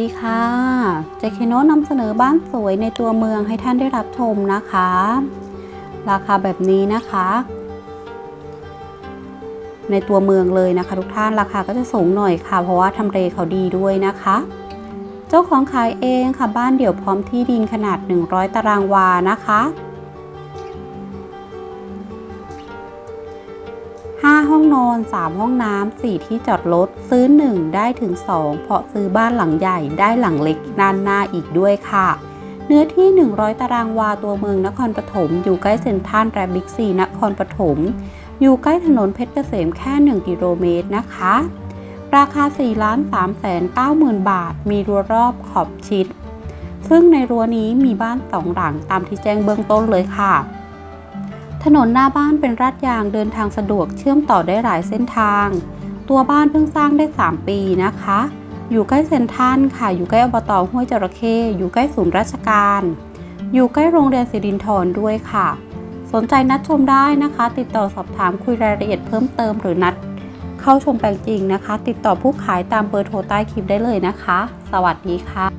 สวัสดีค่ะเจคโนนำเสนอบ้านสวยในตัวเมืองให้ท่านได้รับชมนะคะ ราคาแบบนี้นะคะ ในตัวเมืองเลยนะคะ ทุกท่านราคาก็จะสูงหน่อยค่ะ เพราะว่าทำเลเขาดีด้วยนะคะ เจ้าของขายเองค่ะบ้านเดี่ยวพร้อมที่ดินขนาด 100 ตารางวานะคะ 5 ห้องนอน 3 ห้องน้ำ 4 ที่จอดรถ ซื้อ 1 ได้ถึง 2 เพราะซื้อบ้านหลังใหญ่ได้หลังเล็กด้านหน้าอีกด้วยค่ะ เนื้อที่ 100 ตารางวาตัวเมืองนครปฐม อยู่ใกล้เซ็นทรัลและบิ๊กซีนครปฐม อยู่ใกล้ถนนเพชรเกษมแค่ 1 กิโลเมตรนะคะ ราคา 4 ล้าน3แสน9หมื่นบาท มีรั้วรอบขอบชิด ซึ่งในรั้วนี้มีบ้านสองหลังตามที่แจ้งเบื้องต้นเลยค่ะ ถนนหน้าบ้านเป็นราดยางเดินทางสะดวกเชื่อมต่อได้หลายเส้นทาง ตัวบ้านเพิ่งสร้างได้ 3 ปีนะคะ อยู่ใกล้เซ็นทรัลค่ะ อยู่ใกล้อบตห้วยจระเข้อยู่ใกล้ศูนย์ราชการ อยู่ใกล้โรงเรียนสิรินทรด้วยค่ะ สนใจนัดชมได้นะคะ ติดต่อสอบถามคุยรายละเอียดเพิ่มเติมหรือนัด เข้าชมแปลงจริงนะคะ ติดต่อผู้ขายตามเบอร์โทรใต้คลิปได้เลยนะคะ สวัสดีค่ะ